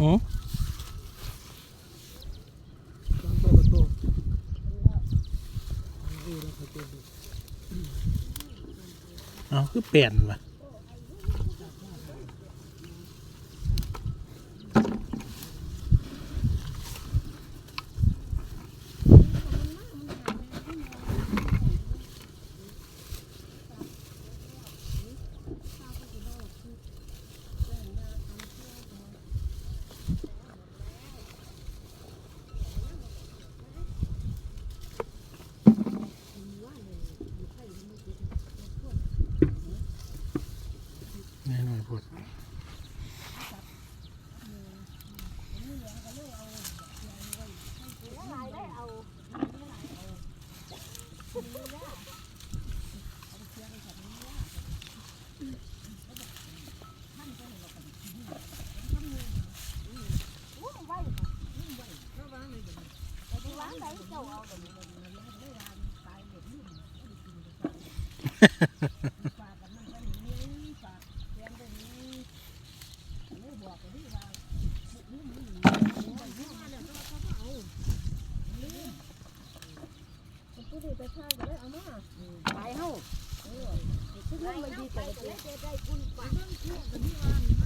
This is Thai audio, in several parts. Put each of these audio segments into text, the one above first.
อ๋อจังโตกระโตเออแล้วเขาเจอดูเอาคือเปลี่ยนว่ะ ไปเฮาคือมันไม่ดีแต่ได้บุญปะแ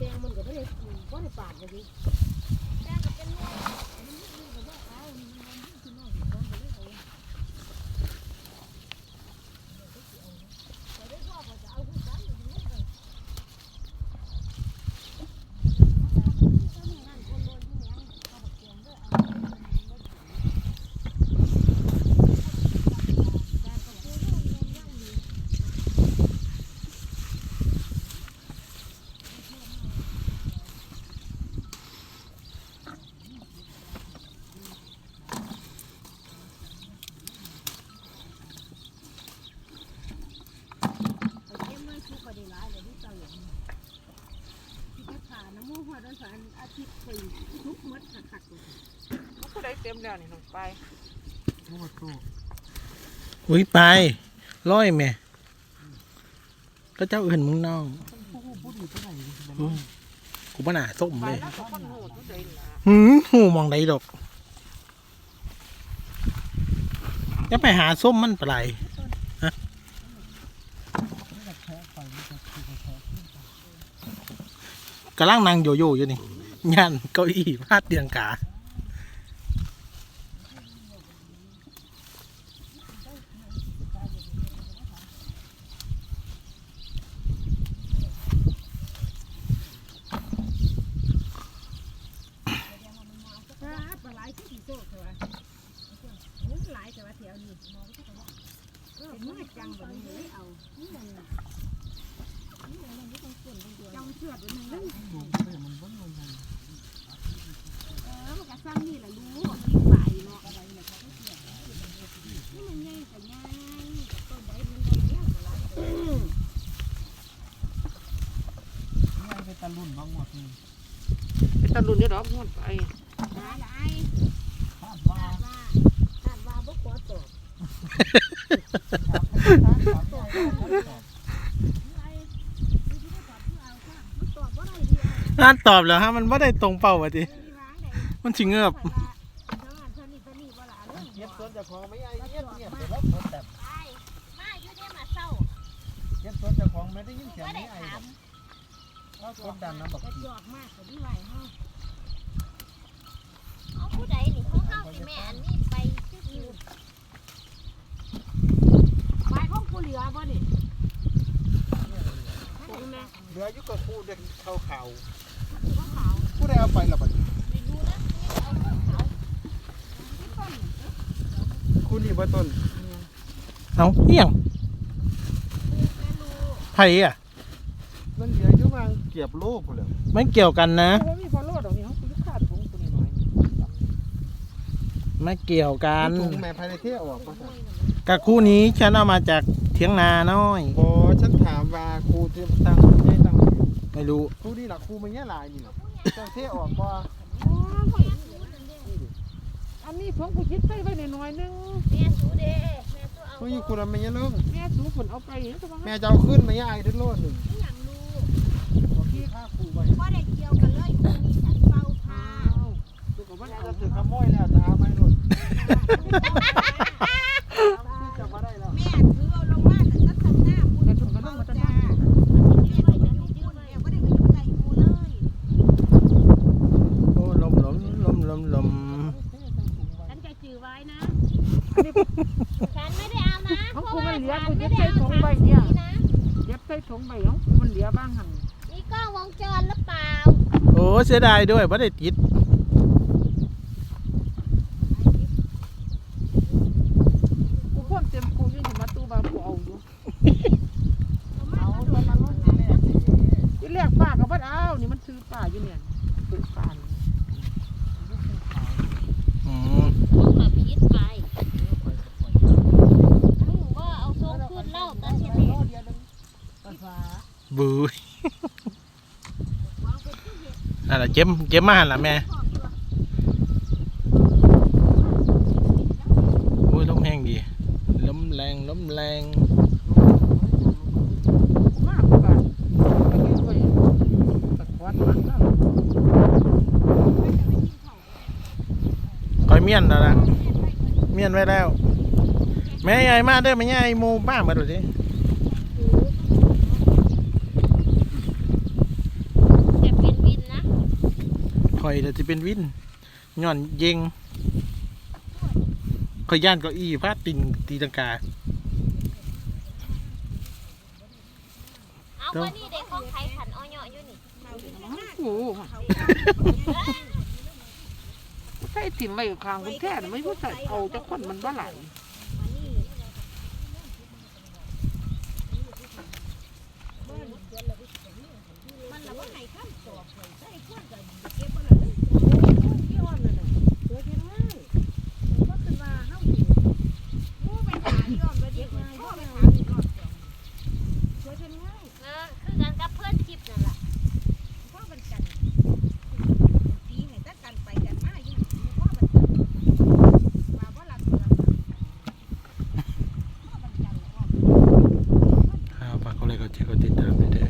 ดงมันก็ไม่ได้บ่ได้ปาดเลยดิเก็บมาชุกก็ได้หลายเลยดิเจ้าอย่างที่จะขาน้ำมูกหัวด้านสันอาทิตย์สี่ทุก มัดขัดๆเลยมันก็ได้เต็มแล้วนี่น้องไปโตกระโตอุ้ยไปร้อยแม่ก็เจ้าอื่นมึงน้องผู้ผู้ผู้ดีเท่าไหร่ดิมันอืมกูบ่น่าส้มไปเลยแล้วก็คนหูทุกเดือนละหืมหูมองใดดอกจะไปหาส้มมันปลายไม่กระแทกไปไม่กระแทกกระแทกขึ้นไปกำลังนั่งโยโย่อยู่นี่ ยันเก้าอี้พาดเตียงกาปลาไหลที่สีโซ่เตะลุ่นบางหมดนี่เป็นตะลุนเดี๋ยวดอกงวดไปหลายหลายคาดว่าคาดว่าคาดว่าบ่ขอตอบตอบว่าอะไรดีอะอ่านตอบแล้วฮะมันไม่ได้ตรงเป้าวะจิมีร้านไหนมันชิงเงือบว่าว่าเท่านี้เท่านี้ว่าละเรื่องเก็บสวนจากของไม่ไอ้เงียบเงียบไปแล้วสวนแต่ไปมาอยู่ได้มาเศร้าเก็บสวนจากของไม่ได้ยินเสียงก็ได้ไม่ไอ้ถามแล้ว กดดันนะบอกกระจอกมากกว่าที่ไหวเฮาเอาผู้ใดนี่เขาเข้าสิแม่อันนี้ไปซื่อไปของกูเหลือบ่นี่เหลืออยู่กับคู่เด็กขาวขาวขาวผู้ใดเอาไปล่ะบัดนี้ไม่รู้นะนี่เอาขาคู่นี้บ่ต้นเอาเอี่ยงไผ่อะ มันเหลืออยู่บางเกียบโลพุ่นแหล้วไม่เกี่ยวกันนะเพราะมีพอโลดดอกนี้เขาคือขาดถุงตัวนี้หน่อยไม่เกี่ยวกันถุงแม่ภายในเที่ออกบ่ซั่นกับคู่นี้ฉันเอามาจากเถียงนาน้อยบ่ฉันถามว่าครูที่ตั้งใหญ่ตั้งไม่รู้ ครูนี่ล่ะครูมันแย่หลายนี่ล่ะเจ้าเที่ออกบ่อันนี้ผมกูยึดใส่ไว้หน่อยๆนึงแม่สูเด้แม่สูเอาผู้อยู่คุณมันแย่ลงแม่สูฝนเอาไปเห็นตัวแม่จะเอาขึ้นมาแย่ไอ้ดึกโลดหนึง ไม่อย่างรู้ บ่ขี้ค่าครูไว้ ว่าได้เกี่ยวกันเลยคุณมีฉันเฝ้าท่า ตัว กับว่าแม่จะถือขโมยแล้วจะเอาไปโลดจะมาได้แล้วแม่ถือเอาลงมาแต่ถ้าทำหน้าพูดแต่ถุงก็ต้องมาจะได้แม่ก็จะยุ่งยุ่งแม่ก็ได้ไปยุ่งใจกูเลยโอ้ลมลมลมลมลมฉันจะจือไว้นะฉันไม่ได้เอานะของเพราะกูว่ามันเหลือฉักูนยึไม่ดได้ใส่เอาถุงสามใบสีเนี่ยนะเย็บใส่ถุงใบของกูมันเหลือบ้างหันมีกล้องวงจรหรือเปล่าโอ้เสียดายด้วยว่าได้ติด กูพ่นเต็มกูยังถึงมาตู้บากูเอาอยู่ เอาตอนนั้นรถนี่แหละสิ ที่แรกป้าก็บ่เอานี่มันซื้อป้าอยู่เนี่ยซื้อป้า อืม ลูกละพีดไปลูกว่าเอาทรงขึ้นเล่าตาเสียแม่ บูยนั่นแหละเจ็มเจ็มมาหันละแม่โอ้ยลมแห้งดีลมแรงลมแรงคอยเมียนแล้วละเมียนไว้แล้ว แม่ใหญ่มาเด้อแม่ใหญ่หมูบ้าหมาดูสิจะเป็นวินนะ คอยเดี๋ยวจะเป็นวินย่อนเยงคอยย่านเก้าอี้พาดติงตีตังกาเอาวันนี้เด็กของใครขันอ้อยอยู่นี่โอ้โหใส่ถิ่มไว้ข้างคุณแท้ไม่รู้ใส่เอาจะคนมันบ่ไหลมันละว่าไห้ข้ามสอบเล